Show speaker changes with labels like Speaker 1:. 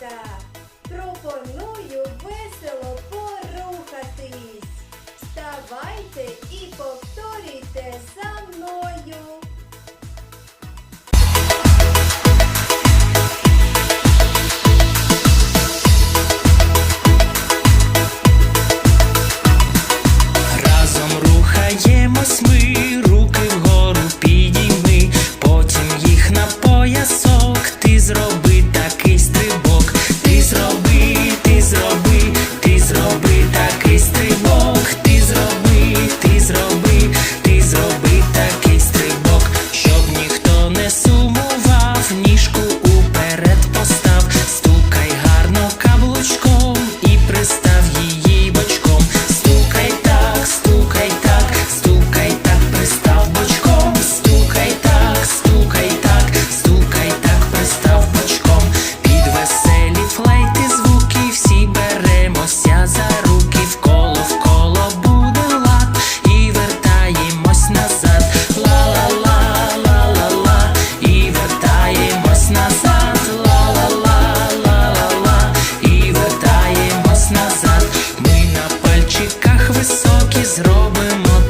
Speaker 1: малята, пропоную весело порухатись. Вставайте і повторюйте за мною.
Speaker 2: Разом рухаємось ми, руки вгору підійми, потім їх на пояс. Крістий them up.